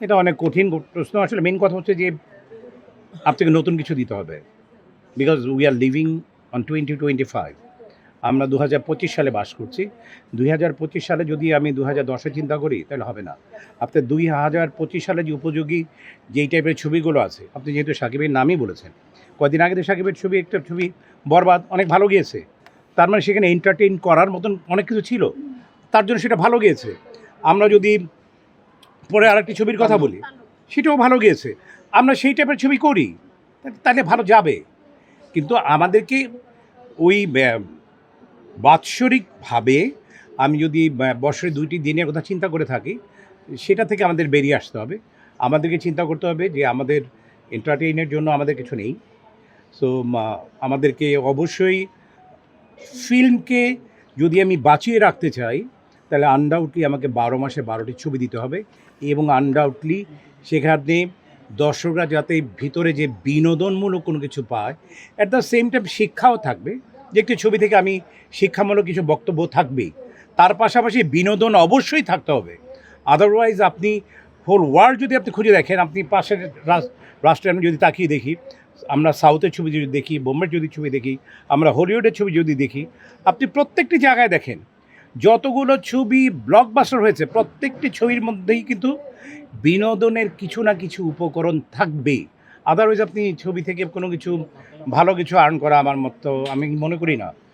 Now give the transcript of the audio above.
এটা অনেক কঠিন প্রশ্ন। আসলে মেন কথা হচ্ছে যে আপনাকে নতুন কিছু দিতে হবে। Because we are living on twenty twenty five আমরা দু হাজার পঁচিশ সালে বাস করছি। দুই হাজার পঁচিশ সালে যদি আমি দু হাজার দশে চিন্তা করি, তাহলে হবে না। আপনার দুই হাজার পঁচিশ সালে যে উপযোগী, যেই টাইপের ছবিগুলো আছে, আপনি যেহেতু সাকিবের নামই বলেছেন। কদিন আগে তো সাকিবের ছবি, একটা ছবি বরবাদ, অনেক ভালো গিয়েছে। তার মানে সেখানে এন্টারটেইন করার মতন অনেক কিছু ছিল। তার জন্য সেটা ভালো গিয়েছে। আমরা যদি পরে আরেকটি ছবির কথা বলি। সেটাও ভালো গিয়েছে আমরা সেই টাইপের ছবি করি। তাহলে ভালো যাবে। কিন্তু আমাদেরকে ওই বাৎসরিকভাবে আমি যদি বছরে দুইটি দিনের কথা চিন্তা করে থাকি, সেটা থেকে আমাদের বেরিয়ে আসতে হবে। আমাদেরকে চিন্তা করতে হবে যে আমাদের এন্টারটেইনের জন্য আমাদের কিছু নেই। সো আমাদেরকে অবশ্যই ফিল্মকে যদি আমি বাঁচিয়ে রাখতে চাই তাহলে আনডাউটলি আমাকে বারো মাসে বারোটি ছবি দিতে হবে এবং আনডাউটলি সেখানে দর্শকরা যাতে ভিতরে যে বিনোদনমূলক কোনো কিছু পায় অ্যাট দ্য সেম টাইম শিক্ষাও থাকবে। যে একটি ছবি থেকে আমি শিক্ষামূলক কিছু বক্তব্য থাকবেই। তার পাশাপাশি বিনোদন অবশ্যই থাকতে হবে। আদারওয়াইজ আপনি হোল ওয়ার্ল্ড যদি আপনি খুঁজে দেখেন, আপনি পাশের রাষ্ট্রে আমি যদি তাকিয়ে দেখি, আমরা সাউথের ছবি যদি দেখি, বোম্বের যদি ছবি দেখি, আমরা হলিউডের ছবি যদি দেখি, আপনি প্রত্যেকটি জায়গায় দেখেন। যতগুলো ছবি ব্লকবাস্টার হয়েছে, প্রত্যেকটি ছবির মধ্যেই কিন্তু বিনোদনের কিছু না কিছু উপকরণ থাকবেই আদারওয়াইজ আপনি ছবি থেকে কোনো কিছু, ভালো কিছু আর্ন করা আমার মতো আমি মনে করি না।